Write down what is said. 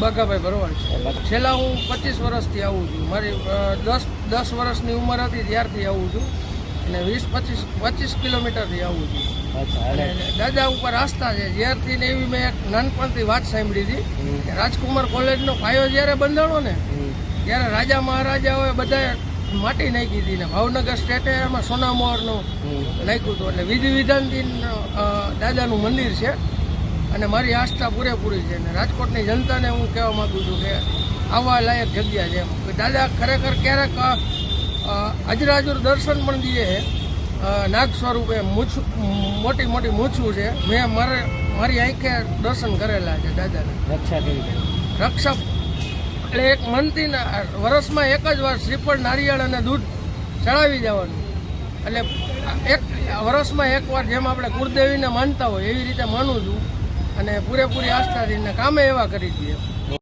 બાઘાભાઈ ભરવાડ છે. છેલ્લા હું પચીસ વર્ષથી આવું છું. મારી દસ દસ વર્ષની ઉંમર હતી ત્યારથી આવું છું. અને વીસ પચીસ પચીસ કિલોમીટરથી આવું છું. દાદા ઉપર આસ્થા છે. જ્યારથી ને એવી મેં એક નાનપણથી વાત સાંભળી હતી કે રાજકુમાર કોલેજનો પાયો જ્યારે બંધાણો ને ત્યારે રાજા મહારાજાઓએ બધાએ માટી નાખી હતી ને ભાવનગર સ્ટેટે એમાં સોનામોહરનું નાખ્યું હતું. એટલે વિધિ વિધાનથી દાદાનું મંદિર છે. અને મારી આસ્થા પૂરેપૂરી છે અને રાજકોટની જનતાને હું કહેવા માગું છું કે આવવા લાયક જગ્યા છે એમ. કે દાદા ખરેખર ક્યારેક અજરાજુર દર્શન પણ દઈએ છે નાગ સ્વરૂપે મૂછ મોટી મોટી મૂછું છે. મેં મારે મારી આંખે દર્શન કરેલા છે દાદાને. રક્ષા કેવી રક્ષા એટલે એક મનથી વર્ષમાં એક જ વાર શ્રીફળ નારિયેળ અને દૂધ ચડાવી જવાનું એટલે એક વર્ષમાં એક વાર જેમ આપણે કુળદેવીને માનતા હોય એવી રીતે માનું છું. અને પૂરેપૂરી આસ્થાથી કામે એવા કરી દઈએ.